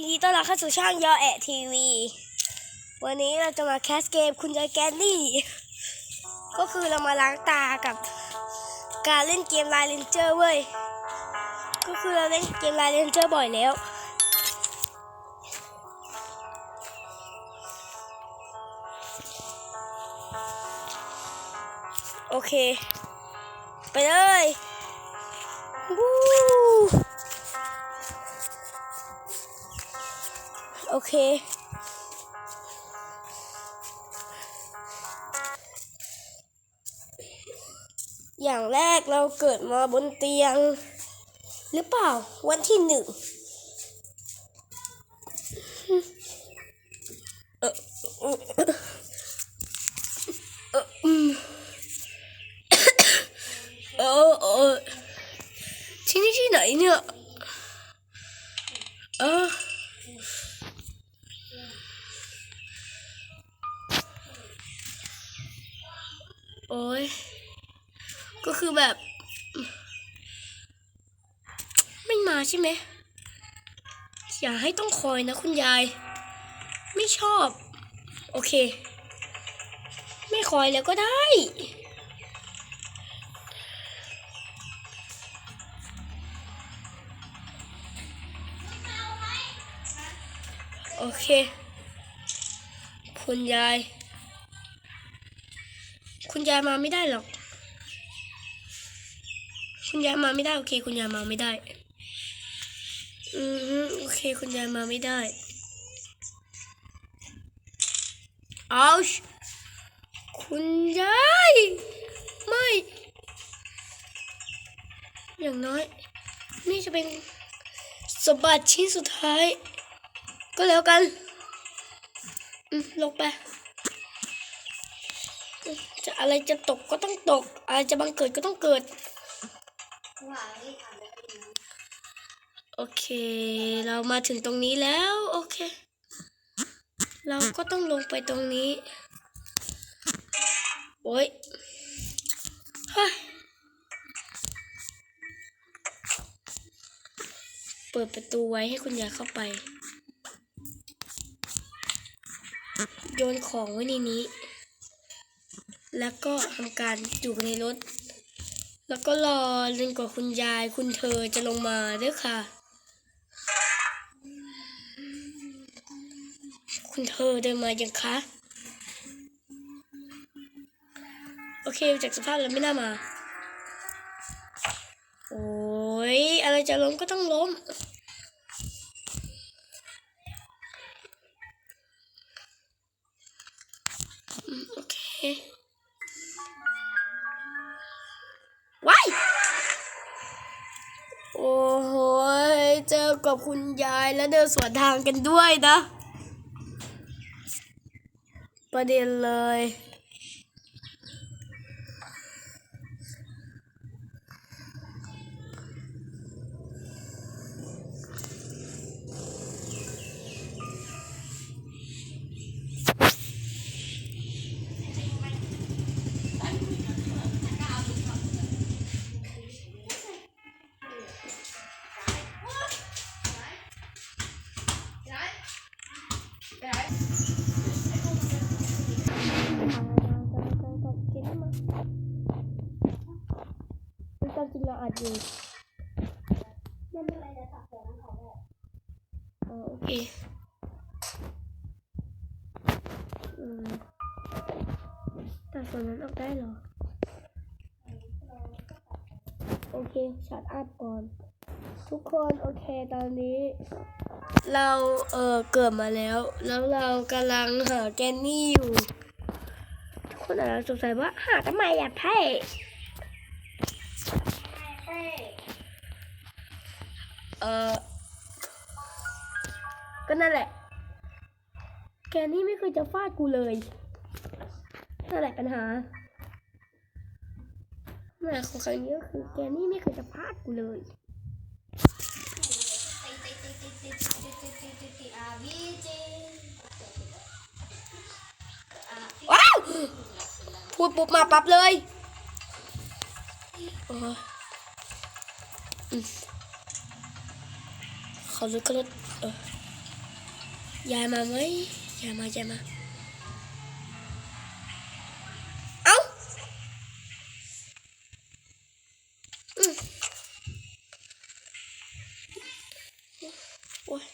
ยินดีต้อนรับเข้าสู่ช่องยอแอะทีวี วันนี้เราจะมาแคสเกมคุณยายแกนนี่ ก็คือเรามาล้างตากับการเล่นเกมไลน์เลนเจอร์เว้ย ก็คือเราเล่นเกมไลน์เลนเจอร์บ่อยแล้ว โอเค ไปเลย อย่างแรกเราเกิดมาบนเตียง หรือเปล่า วันที่หนึ่งเออเออเออที่นี่ที่ไหนเนี่ยเออโอ้ย ก็คือแบบ ไม่มาใช่ไหมอย่าให้ต้องคอยนะคุณยาย ไม่ชอบ โอเค ไม่คอยแล้วก็ได้โอเค คุณยาย คุณยายมาไม่ได้หรอก คุณยายมาไม่ได้ โอเค คุณยายมาไม่ได้ อือโอเค คุณยายมาไม่ได้เอาชคุณยายไม่ อย่างน้อย นี่จะเป็นสมบัติชิ้นสุดท้าย ก็แล้วกันอืมลงไป จะอะไรจะตกก็ต้องตก อะไรจะบังเกิดก็ต้องเกิด โอเค เรามาถึงตรงนี้แล้ว โอเค เราก็ต้องลงไปตรงนี้ โอ้ยเฮ้ยเปิดประตูไว้ให้คุณยายเข้าไป โยนของไว้ในนี้ แล้วก็ทำการอยู่ในรถ แล้วก็รอจนกว่าคุณยายคุณเธอจะลงมาด้วยค่ะ คุณเธอเดินมายังคะ โอเคจากสภาพแล้วไม่น่ามา โอ้ยอะไรจะล้มก็ต้องล้มอืมโอเค โอ้โหเจอกับคุณยายแล้วเดินสวนทางกันด้วยนะ ประเด็นเลย ความจริงเราอยู่ไม่เป็นไรเดี๋ยวตัดผมเขาออกอ๋อโอเคตัดส่วนนั้นออกได้เหรอ โอเคชัดอัพก่อน ทุกคนโอเคตอนนี้ เราเออเกิดมาแล้ว แล้วเรากำลังหาแกนนี่อยู่ ทุกคนอาจจะสงสัยว่าหาทำไมอะไพ่ เออก็นั่นแหละ แกนี่ไม่เคยจะฟาดกูเลย นั่นแหละปัญหาปัญหาของครั้งนี้ก็คือ แกนี่ไม่เคยจะพลาดกูเลยว้าวพูดปุ๊บมาปั๊บเลย โอ้ยอืมเขาลึกก็ลดเออยายมาไหมยายมายายมา เอา้าโอ๊ย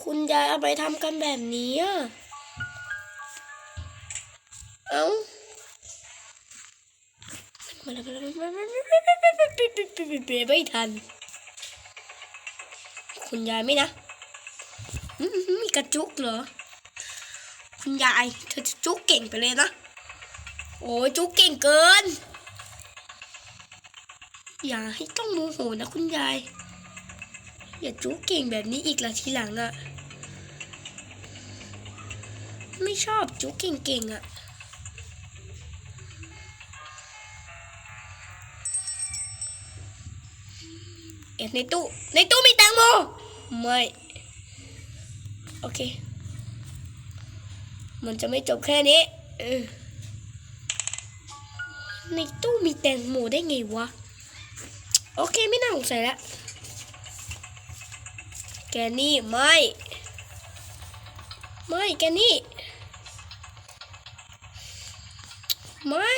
คุณยายเอาไปทำกันแบบนี้อะ เอามามาแล้วมาแล้วไม่ทัน คุณยายไหม่นะมีกระจุกเหรอ คุณยายเธอจะจุกเก่งไปเลยนะ โอ้ยจุกเก่งเกิน อย่าให้ต้องโมโหนะคุณยาย อย่าจุกเก่งแบบนี้อีกละทีหลังอะไม่ชอบจุกเก่งๆอะเอ็ดในตู้ในตู้มีแตงโม ไม่ โอเค มันจะไม่จบแค่นี้ในตู้มีแตงโมได้ไงวะ โอเคไม่น่าสงสัยแล้ว แกนี่ไม่ ไม่แกนี่ ไม่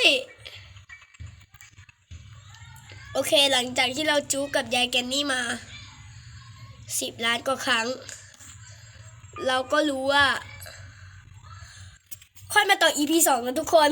โอเคหลังจากที่เราจู๊กับยายแกนนี่มา สิบล้านกว่าครั้ง เราก็รู้ว่า ค่อยมาต่อ EP สองกันทุกคน